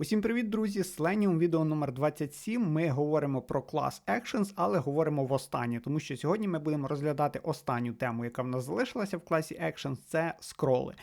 Усім привіт, друзі! Selenium відео номер 27 Ми говоримо про клас Actions, але говоримо в останнє, тому що сьогодні ми будемо розглядати останню тему, яка в нас залишилася в класі Actions, це скроли.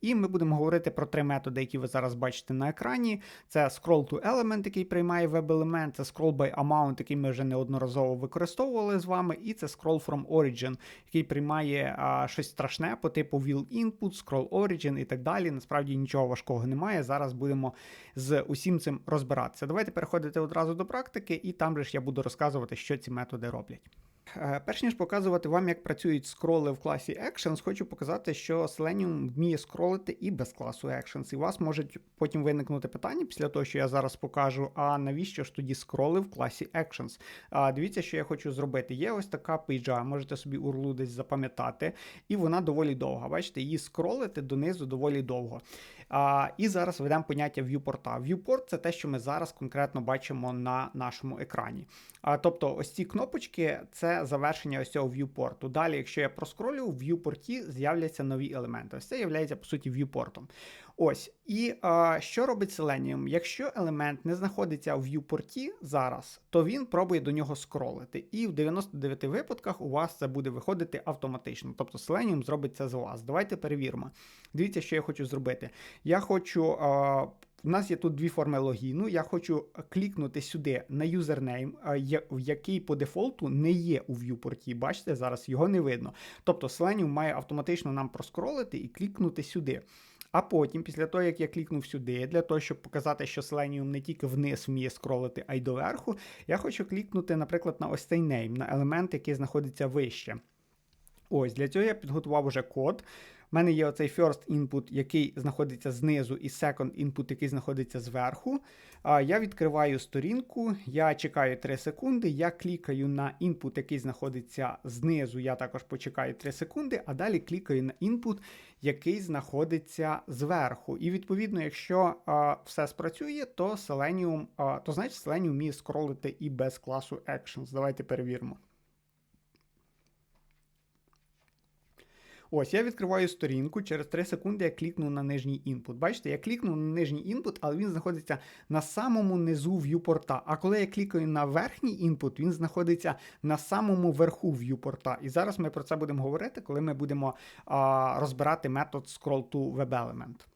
І ми будемо говорити про три методи, які ви зараз бачите на екрані. Це scroll to element, який приймає веб-елемент, це scroll by amount, який ми вже неодноразово використовували з вами, і це scroll from origin, який приймає а, щось страшне по типу will input, scroll origin і так далі. Насправді нічого важкого немає. Зараз будемо з усім цим розбиратися. Давайте переходити одразу до практики, і там же ж я буду розказувати, що ці методи роблять. Е, Перш ніж показувати вам, як працюють скроли в класі Actions, хочу показати, що Selenium вміє скролити і без класу Actions. І у вас можуть потім виникнути питання після того, що я зараз покажу. А навіщо ж тоді скроли в класі Actions? А, Дивіться, що я хочу зробити. Є ось така пейджа, можете собі URL десь запам'ятати, і вона доволі довга. Бачите, її скролити донизу доволі довго. І зараз ведемо поняття viewport. Viewport – це те, що ми зараз конкретно бачимо на нашому екрані. А, Тобто, ось ці кнопочки це завершення ось цього viewport. Далі, якщо я проскролю, в viewport з'являться нові елементи. Ось це є, по суті, viewport. Ось. І а, що робить Selenium? Якщо елемент не знаходиться в viewport зараз, то він пробує до нього скролити. І в 99 випадках у вас це буде виходити автоматично. Тобто Selenium зробить це за вас. Давайте перевіримо. Дивіться, що я хочу зробити. Я хочу. А, у нас є тут дві форми логіну. Я хочу клікнути сюди на юзернейм, який по дефолту не є у viewport. Бачите, зараз його не видно. Тобто Selenium має автоматично нам проскролити і клікнути сюди. А потім, після того, як я клікнув сюди, для того, щоб показати, що Selenium не тільки вниз вміє скролити, а й доверху, я хочу клікнути, наприклад, на ось цей name, на елемент, який знаходиться вище. Ось, для цього я підготував уже код. У мене є оцей first input, який знаходиться знизу, і second input, який знаходиться зверху. Я відкриваю сторінку, я чекаю 3 секунди, я клікаю на input, який знаходиться знизу. Я також почекаю 3 секунди, а далі клікаю на input, який знаходиться зверху. І відповідно, якщо все спрацює, то Selenium, то значить Selenium вміє скролити і без класу Actions. Давайте перевіримо. Ось, я відкриваю сторінку, через 3 секунди я клікну на нижній інпут. Бачите, я клікну на нижній інпут, але він знаходиться на самому низу в'юпорта. А коли я клікаю на верхній інпут, він знаходиться на самому верху в'юпорта. І зараз ми про це будемо говорити, коли ми будемо а, розбирати метод scroll to web element.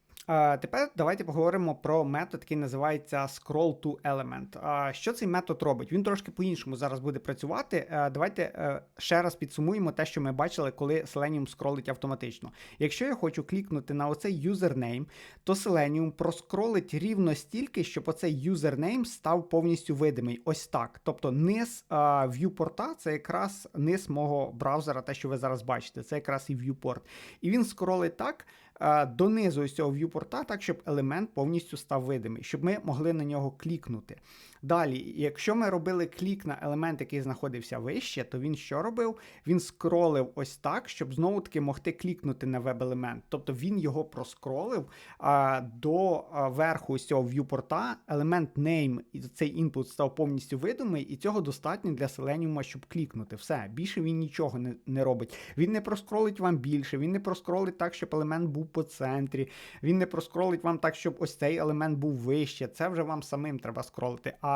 Тепер давайте поговоримо про метод, який називається Scroll to Element. Що цей метод робить? Він трошки по-іншому зараз буде працювати. Давайте е, ще раз підсумуємо те, що ми бачили, коли Selenium скролить автоматично. Якщо я хочу клікнути на оцей юзернейм, то Selenium проскролить рівно стільки, щоб оцей юзернейм став повністю видимий. Ось так. Тобто низ viewport це якраз низ мого браузера, те, що ви зараз бачите, це якраз і viewport. І він скролить так. Донизу ось цього в'юпорта, так, щоб елемент повністю став видимий, щоб ми могли на нього клікнути. Далі, якщо ми робили клік на елемент, який знаходився вище, то він що робив? Він скролив ось так, щоб знову-таки могти клікнути на веб-елемент. Тобто він його проскролив а, до а, верху ось цього в'юпорта, елемент name, і цей інпут став повністю видимий, і цього достатньо для Selenium, щоб клікнути. Все, більше він нічого не, не робить. Він не проскролить вам більше, він не проскролить так, щоб елемент був по центрі. Він не проскролить вам так, щоб ось цей елемент був вище. Це вже вам самим треба скролити. А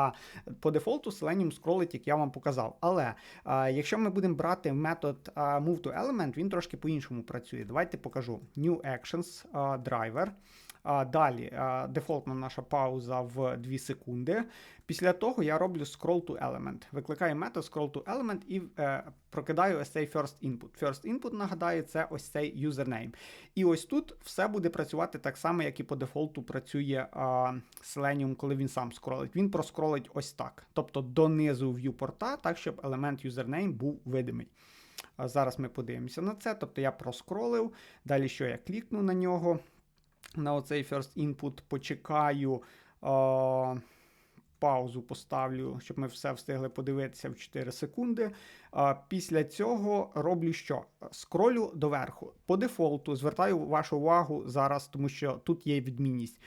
по дефолту Selenium скролить, як я вам показав. Але а, якщо ми будемо брати метод а, Move to Element, він трошки по-іншому працює. Давайте покажу. New Actions а, Driver. Далі дефолтна наша пауза в 2 секунди. Після того я роблю scroll to element. Викликаю метод scroll to element і е, прокидаю ось цей first input. First input, нагадаю, це ось цей username. І ось тут все буде працювати так само, як і по дефолту працює е, Selenium, коли він сам скролить. Він проскролить ось так. Тобто донизу viewport, так, щоб елемент username був видимий. Зараз ми подивимося на це. Тобто я проскролив. Далі що я клікну на нього на оцей first input почекаю. О, Паузу поставлю, щоб ми все встигли подивитися в 4 секунди. Після цього роблю що? Скролю доверху. По дефолту звертаю вашу увагу зараз, тому що тут є відмінність.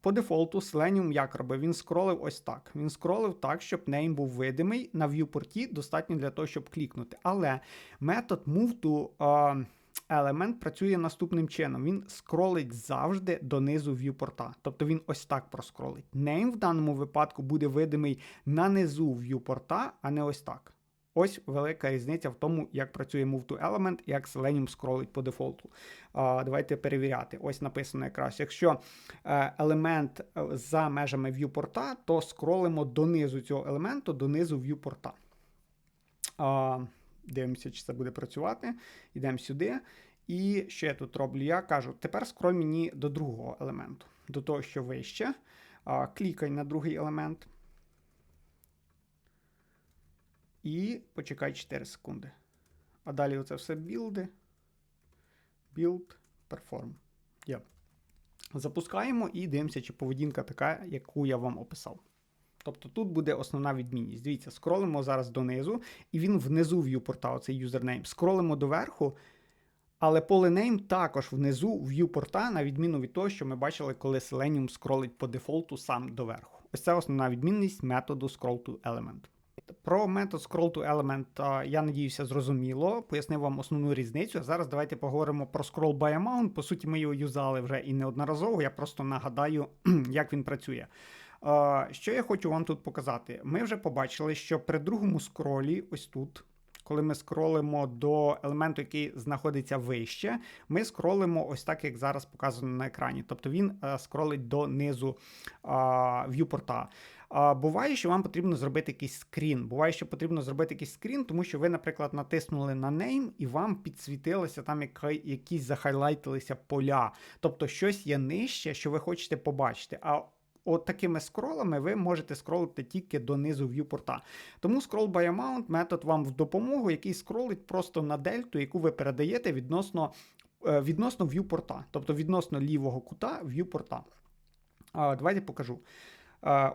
По дефолту Selenium як робив? Він скролив ось так. Він скролив так, щоб name був видимий. На в'юпорті достатньо для того, щоб клікнути. Але метод move to елемент працює наступним чином. Він скролить завжди донизу в'юпорта. Тобто він ось так проскролить. Name в даному випадку буде видимий на низу в'юпорта, а не ось так. Ось велика різниця в тому, як працює Move to Element і як Selenium скролить по дефолту. А, Давайте перевіряти. Ось написано якраз. Якщо е, елемент е, за межами в'юпорта, то скролимо донизу цього елементу, донизу в'юпорта. Дивимося, чи це буде працювати. Йдемо сюди. І що я тут роблю? Я кажу, тепер скроль мені до другого елементу, до того, що вище. Клікай на другий елемент. І почекай 4 секунди. А далі оце все білди. Build, perform. Є. Запускаємо і дивимося, чи поведінка така, яку я вам описав. Тобто тут буде основна відмінність. Дивіться, скролимо зараз донизу, і він внизу в'юпорта, оцей юзернейм. Скролимо доверху, але поле name також внизу в'юпорта, на відміну від того, що ми бачили, коли Selenium скролить по дефолту сам доверху. Ось це основна відмінність методу scroll element. Про метод scroll to я надіюся, зрозуміло. Пояснив вам основну різницю. Зараз давайте поговоримо про scroll by. По суті, ми його юзали вже і неодноразово. Я просто нагадаю, як він працює. Що я хочу вам тут показати? Ми вже побачили, що при другому скролі, ось тут, коли ми скролимо до елементу, який знаходиться вище, ми скролимо ось так, як зараз показано на екрані. Тобто він е, скролить до низу в'юпорта. Буває, що вам потрібно зробити якийсь скрін. Буває, що потрібно зробити якийсь скрін, тому що ви, наприклад, натиснули на name і вам підсвітилося там якісь захайлайтилися поля. Тобто щось є нижче, що ви хочете побачити. А От такими скролами ви можете скролити тільки донизу в'юпорта. Тому scroll by amount метод вам в допомогу, який скролить просто на дельту, яку ви передаєте відносно е, відносно в'юпорта, тобто відносно лівого кута в'юпорта. Давайте покажу.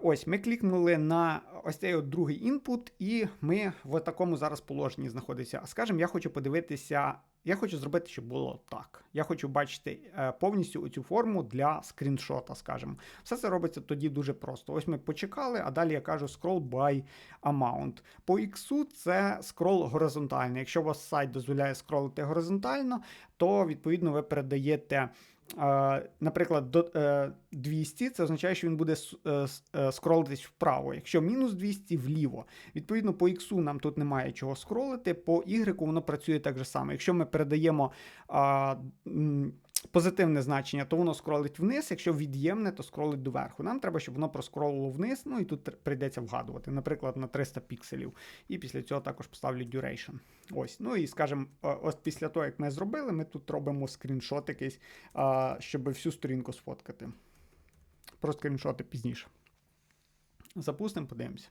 Ось ми клікнули на ось цей от другий інпут, і ми в такому зараз положенні знаходимося. Скажемо, я хочу подивитися, я хочу зробити, щоб було так. Я хочу бачити е, повністю цю форму для скріншота, скажімо. Все це робиться тоді дуже просто. Ось ми почекали, а далі я кажу scroll by amount. По X це скрол горизонтальний. Якщо у вас сайт дозволяє скролити горизонтально, то відповідно ви передаєте. Наприклад, до 200 е, це означає, що він буде е, е, скролитись вправо. Якщо мінус 200 вліво. Відповідно, по X нам тут немає чого скролити, по Y воно працює так же само. Якщо ми передаємо позитивне значення, то воно скролить вниз. Якщо від'ємне, то скролить доверху. Нам треба, щоб воно проскролило вниз. Ну і тут прийдеться вгадувати, наприклад, на 300 пікселів. І після цього також поставлю duration. Ось. Ну і скажімо, ось після того, як ми зробили, ми тут робимо скріншот якийсь, щоб всю сторінку сфоткати. Про скріншоти пізніше. Запустимо, подивимося.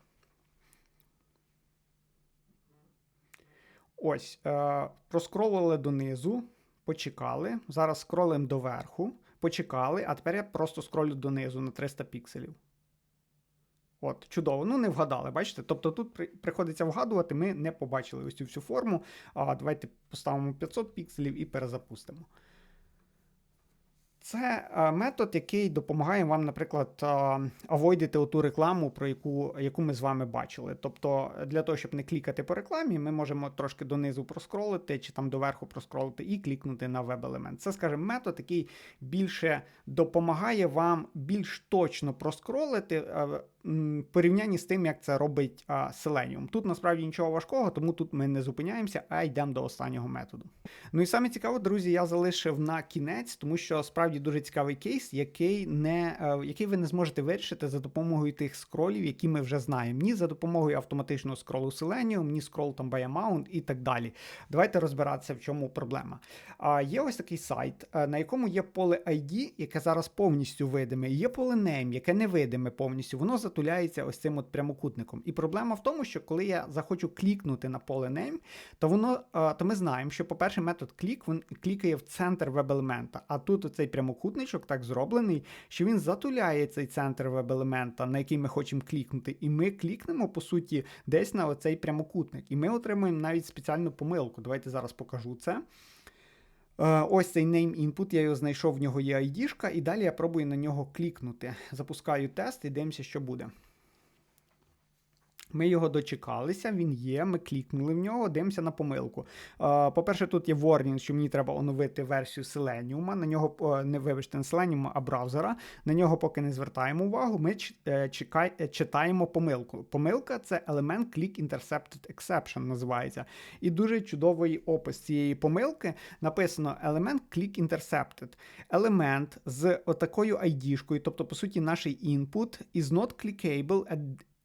Ось, е, проскролили донизу почекали. Зараз скролимо доверху, почекали, а тепер я просто скролю донизу на 300 пікселів. От, чудово. Ну, не вгадали, бачите? Тобто тут при, приходиться вгадувати, ми не побачили ось цю всю форму. А Давайте поставимо 500 пікселів і перезапустимо. Це е, метод, який допомагає вам, наприклад, е, авойдити оту рекламу, про яку яку ми з вами бачили. Тобто, для того, щоб не клікати по рекламі, ми можемо трошки донизу проскролити чи там доверху проскролити і клікнути на веб-елемент. Це, скажімо, метод, який більше допомагає вам більш точно проскролити е, порівнянні з тим, як це робить Selenium. Тут насправді нічого важкого, тому тут ми не зупиняємося, а йдемо до останнього методу. Ну і саме цікаво, друзі, я залишив на кінець, тому що справді дуже цікавий кейс, який не, е, який ви не зможете вирішити за допомогою тих скролів, які ми вже знаємо. Ні за допомогою автоматичного скролу Selenium, ні скрол там by amount і так далі. Давайте розбиратися, в чому проблема. А Є ось такий сайт, е, на якому є поле ID, яке зараз повністю видиме, і є поле name, яке не видиме повністю. Воно затуляється ось цим от прямокутником. І проблема в тому, що коли я захочу клікнути на поле name, то воно, е, то ми знаємо, що, по-перше, метод клік він клікає в центр веб-елемента. А тут оцей прямокутничок так зроблений, що він затуляє цей центр веб-елемента, на який ми хочемо клікнути. І ми клікнемо, по суті, десь на оцей прямокутник. І ми отримуємо навіть спеціальну помилку. Давайте зараз покажу це. Е, ось цей name input, я його знайшов, в нього є ID, і далі я пробую на нього клікнути. Запускаю тест і дивимося, що буде. Ми його дочекалися, він є. Ми клікнули в нього, дивимося на помилку. По-перше, тут є warning, що мені треба оновити версію Selenium. На нього е, не вибачте, не Selenium, а браузера. На нього поки не звертаємо увагу. Ми е, чекай, е, читаємо помилку. Помилка це елемент Click Intercepted Exception називається. І дуже чудовий опис цієї помилки написано елемент Click Intercepted. Елемент з отакою ID-шкою, тобто, по суті, наш input is not clickable at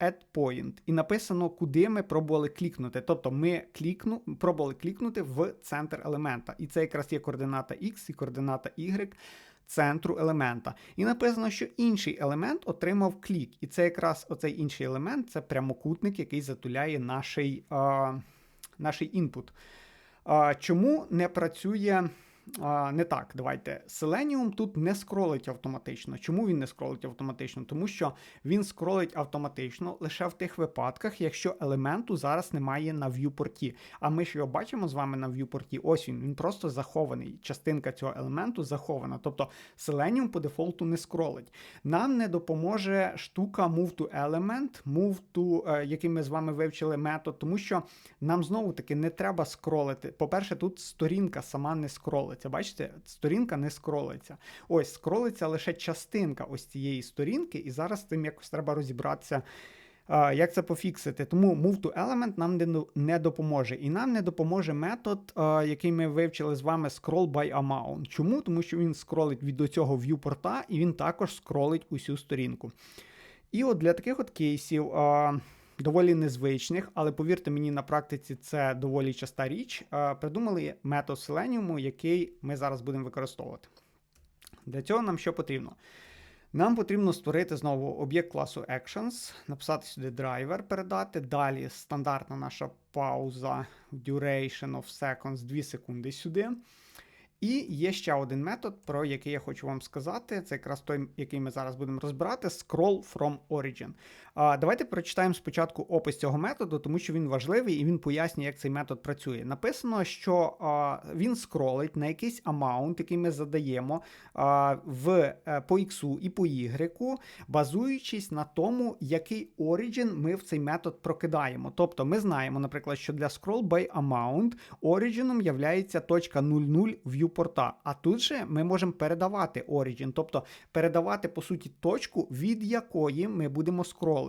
at point. І написано, куди ми пробували клікнути. Тобто ми клікну, пробували клікнути в центр елемента. І це якраз є координата X і координата Y центру елемента. І написано, що інший елемент отримав клік. І це якраз оцей інший елемент це прямокутник, який затуляє наш інпут. Чому не працює. А, не так, давайте. Selenium тут не скролить автоматично. Чому він не скролить автоматично? Тому що він скролить автоматично лише в тих випадках, якщо елементу зараз немає на в'юпорті. А ми ж його бачимо з вами на в'юпорті. Ось він, він просто захований. Частинка цього елементу захована. Тобто Selenium по дефолту не скролить. Нам не допоможе штука move to element, move to, е, який ми з вами вивчили метод, тому що нам знову таки не треба скролити. По-перше, тут сторінка сама не скролиться. Бачите, сторінка не скролиться. Ось скролиться лише частинка ось цієї сторінки, і зараз з тим якось треба розібратися. Як це пофіксити? Тому move to element нам не- допоможе. І нам не допоможе метод, який ми вивчили з вами scroll by amount. Чому? Тому що він скролить від до цього viewporta, і він також скролить усю сторінку. І от для таких от кейсів. Доволі незвичних, але повірте мені, на практиці це доволі часта річ. Придумали метод Selenium, який ми зараз будемо використовувати. Для цього нам що потрібно? Нам потрібно створити знову об'єкт класу Actions, написати сюди драйвер, передати. Далі стандартна наша пауза duration of seconds 2 секунди сюди. І є ще один метод, про який я хочу вам сказати. Це якраз той, який ми зараз будемо розбирати: scroll from origin. А, Давайте прочитаємо спочатку опис цього методу, тому що він важливий і він пояснює, як цей метод працює. Написано, що а, він скролить на якийсь амаунт, який ми задаємо а, в, е, по X і по Y, базуючись на тому, який origin ми в цей метод прокидаємо. Тобто ми знаємо, наприклад, що для scroll by amount origin являється точка 00 viewporta, а тут же ми можемо передавати origin, тобто передавати по суті точку, від якої ми будемо скролити.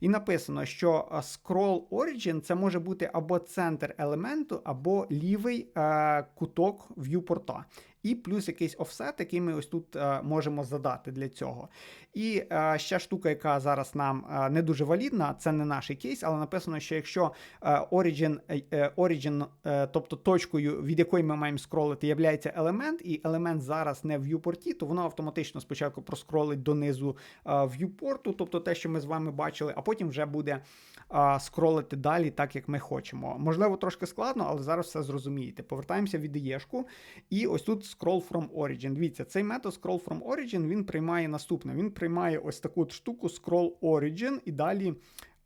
І написано, що scroll origin це може бути або центр елементу, або лівий е, куток viewporta. І плюс якийсь офсет, який ми ось тут е, можемо задати для цього. І е, ще штука, яка зараз нам е, не дуже валідна, це не наш кейс, але написано, що якщо origin, origin тобто точкою, від якої ми маємо скролити, являється елемент, і елемент зараз не в viewport, то воно автоматично спочатку проскролить донизу viewport, тобто те, що ми з вами бачили, а потім вже буде скролити далі, так як ми хочемо. Можливо, трошки складно, але зараз все зрозумієте. Повертаємося в ІДЕшку, і ось тут scroll from origin. Дивіться, цей метод scroll from origin він приймає наступне. Він приймає ось таку от штуку scroll origin і далі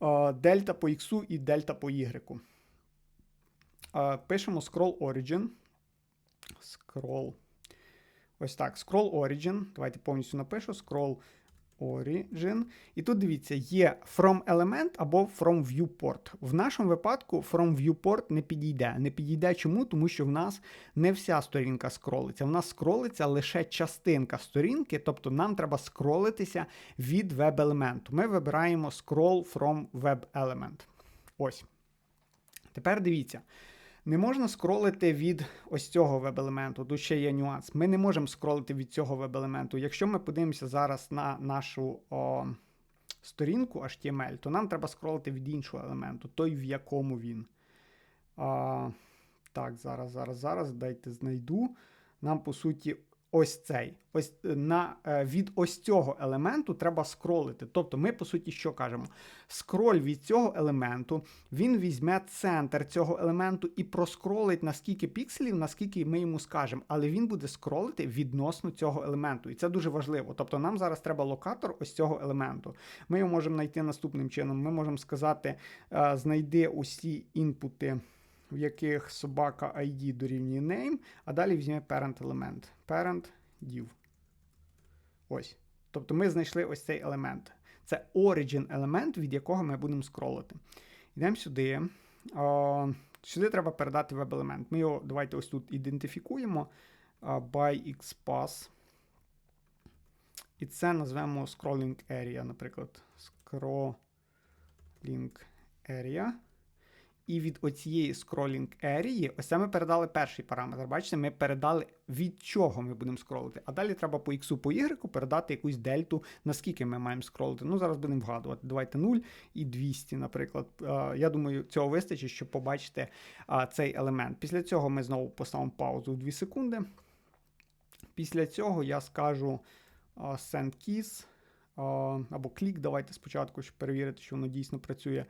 е, дельта по x і дельта по y. Е, пишемо scroll origin. Scroll. Ось так. Scroll origin. Давайте повністю напишу. Scroll origin. І тут дивіться, є from element або from viewport. В нашому випадку from viewport не підійде. Не підійде чому? Тому що в нас не вся сторінка скролиться. В нас скролиться лише частинка сторінки, тобто нам треба скролитися від веб-елементу. Ми вибираємо scroll from web element. Ось. Тепер дивіться. Не можна скролити від ось цього веб-елементу. Тут ще є нюанс. Ми не можемо скролити від цього веб-елементу. Якщо ми подивимося зараз на нашу о, сторінку HTML, то нам треба скролити від іншого елементу, той, в якому він. А, так, зараз, зараз, зараз, дайте знайду. Нам, по суті, ось цей. Ось е, на, е, від ось цього елементу треба скролити. Тобто ми, по суті, що кажемо? Скроль від цього елементу, він візьме центр цього елементу і проскролить на скільки пікселів, наскільки ми йому скажемо, але він буде скролити відносно цього елементу. І це дуже важливо. Тобто нам зараз треба локатор ось цього елементу. Ми його можемо знайти наступним чином. Ми можемо сказати, е, знайди усі інпути. В яких собака ID дорівнює name, а далі візьме parent елемент. Parent div. Ось. Тобто ми знайшли ось цей елемент. Це origin елемент, від якого ми будемо скролити. Йдемо сюди. О, сюди треба передати веб-елемент. Ми його давайте ось тут ідентифікуємо. By XPath. І це назвемо scrolling area, наприклад. Scrolling area. І від оцієї scrolling area, ось це ми передали перший параметр. Бачите, ми передали від чого ми будемо скролити. А далі треба по X, по Y передати якусь дельту, наскільки ми маємо скролити. Ну, зараз будемо вгадувати. Давайте 0 і 200, наприклад. Я думаю, цього вистачить, щоб побачити цей елемент. Після цього ми знову поставимо паузу в 2 секунди. Після цього я скажу send keys або клік. Давайте спочатку, щоб перевірити, що воно дійсно працює.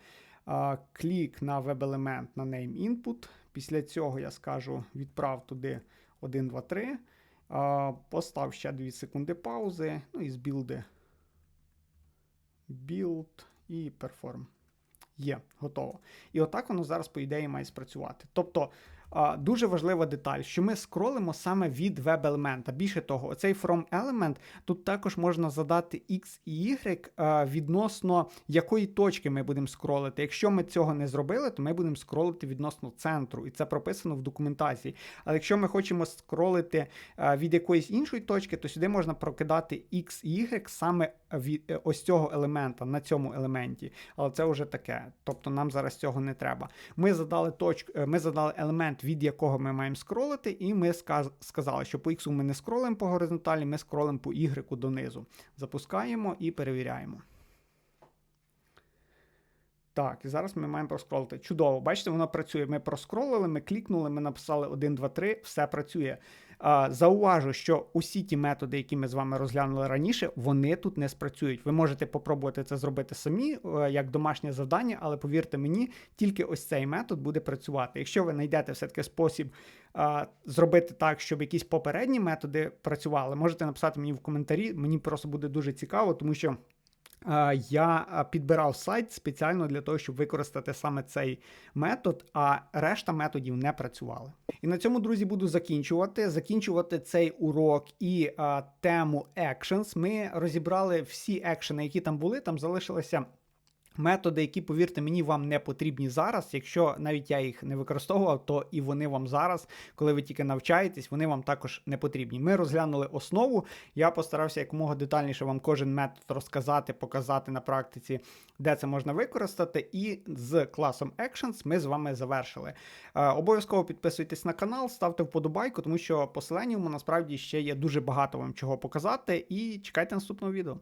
Клік на веб-елемент на name input. Після цього я скажу відправ туди 1, 2, 3. Постав ще 2 секунди паузи. Ну і збілди. Build і perform. Є, готово. І отак воно зараз, по ідеї, має спрацювати. Тобто дуже важлива деталь, що ми скролимо саме від веб-елемента. Більше того, оцей from element тут також можна задати X і Y відносно якої точки ми будемо скролити. Якщо ми цього не зробили, то ми будемо скролити відносно центру, і це прописано в документації. Але якщо ми хочемо скролити від якоїсь іншої точки, то сюди можна прокидати X і Y саме від е, ось цього елемента на цьому елементі. Але це вже таке. Тобто нам зараз цього не треба. Ми задали точку, е, ми задали елемент від якого ми маємо скролити, і ми сказали, що по X ми не скролимо по горизонталі, ми скролимо по Y донизу. Запускаємо і перевіряємо. Так, і зараз ми маємо проскролити. Чудово, бачите, воно працює. Ми проскролили, ми клікнули, ми написали 1, 2, 3, все працює. Зауважу, що усі ті методи, які ми з вами розглянули раніше, вони тут не спрацюють. Ви можете попробувати це зробити самі, е, як домашнє завдання, але повірте мені, тільки ось цей метод буде працювати. Якщо ви знайдете все-таки спосіб зробити так, щоб якісь попередні методи працювали, можете написати мені в коментарі. Мені просто буде дуже цікаво, тому що. Я підбирав сайт спеціально для того, щоб використати саме цей метод, а решта методів не працювали. І на цьому, друзі, буду закінчувати. Закінчувати цей урок і а, тему Actions. Ми розібрали всі екшени, які там були. Там залишилося Методи, які, повірте мені, вам не потрібні зараз. Якщо навіть я їх не використовував, то і вони вам зараз, коли ви тільки навчаєтесь, вони вам також не потрібні. Ми розглянули основу. Я постарався якомога детальніше вам кожен метод розказати, показати на практиці, де це можна використати. І з класом Actions ми з вами завершили. Е, обов'язково підписуйтесь на канал, ставте вподобайку, тому що посиланням насправді ще є дуже багато вам чого показати. І чекайте наступного відео.